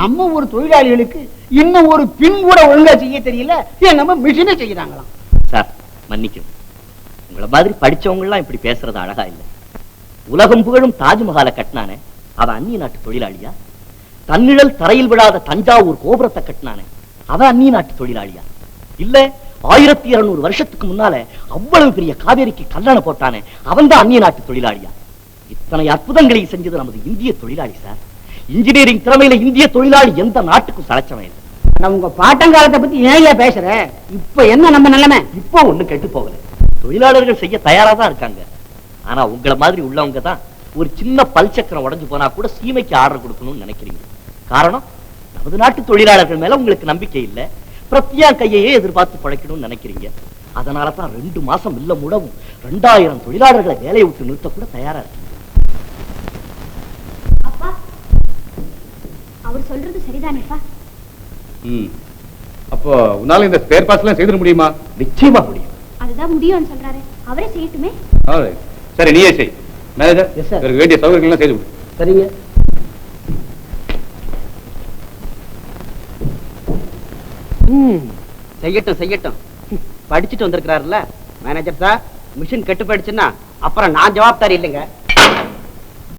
நம்ம ஒரு தொழிலாளிகளுக்கு இன்னும் ஒரு பின் கூட ஒழுங்கா செய்ய தெரியல. ஏன் நம்ம மிஷினே செய்யறாங்களாம்? சார் மன்னிக்கணும். உங்களை மாதிரி படிச்சவங்க எல்லாம் இப்படி பேசுறது அழகா இல்லை. உலகம் புகழும் தாஜ்மஹாலை கட்டினானே. அவன் அந்நிய நாட்டு தொழிலாளியா? தன்னிழல் தரையில் விழாத தஞ்சாவூர் கோபுரத்தை கட்டினானே. அவன் அந்நிய நாட்டு தொழிலாளியா? இல்ல ஆயிரத்தி இருநூறு வருஷத்துக்கு முன்னால அவ்வளவு பெரிய காவேரிக்கு கல்லணை போட்டானே. அவன் தான் அந்நிய நாட்டு தொழிலாளியா? இத்தனை அற்புதங்களை செஞ்சது நமது இந்திய தொழிலாளி சார் இன்ஜினியரிங் திறமையில இந்திய தொழிலாளி எந்த நாட்டுக்கும் சளைச்சவன் நான் உங்க பாட்டங்காலத்தை பத்தி ஏன் பேசுற? இப்ப என்ன நம்ம நிலைமை? இப்போ ஒண்ணும் கெட்டு போகல. தொழிலாளர்கள் செய்ய தயாரா தான் இருக்காங்க. ஆனா உங்கள மாதிரி உள்ளவங்க தான் ஒரு சின்ன பல் சக்கரம் உடைஞ்சு போனா கூட சீமைக்கு ஆர்டர் கொடுக்கணும்னு நினைக்கிறீங்க. காரணம் நமது நாட்டு தொழிலாளர்கள் மேல உங்களுக்கு நம்பிக்கை இல்ல. பிரத்யா கையையே எதிர்பார்த்து பழைக்கணும்னு நினைக்கிறீங்க. அதனால தான் ரெண்டு மாசம் இல்ல முடவும் ரெண்டாயிரம் தொழிலாளர்களை வேலையை விட்டு நிறுத்த கூட தயாரா இருக்கு அப்பா அவர் சொல்றது சரிதானேப்பா ம். அப்போ உன்னால இந்த ஸ்பேர் பார்ட்ஸ் எல்லாம் செய்திட முடியுமா? நிச்சயமா முடியும். அதுதான் முடியும்னு சொல்றாரு. அவரே செய்யட்டுமே. சரி. நீயே செய். மேனேஜர். இவருக்கு வேண்டிய சௌகரியங்கள் எல்லாம் செய்து கொடு சரிங்க செய்யட்டும் செய்யட்டும். படிச்சுட்டு வந்திருக்கிறாருல்ல. மேனேஜர் சார் மிஷின் கெட்டு போயிடுச்சுன்னா அப்புறம் நான் ஜவாப்தாரி இல்லைங்க.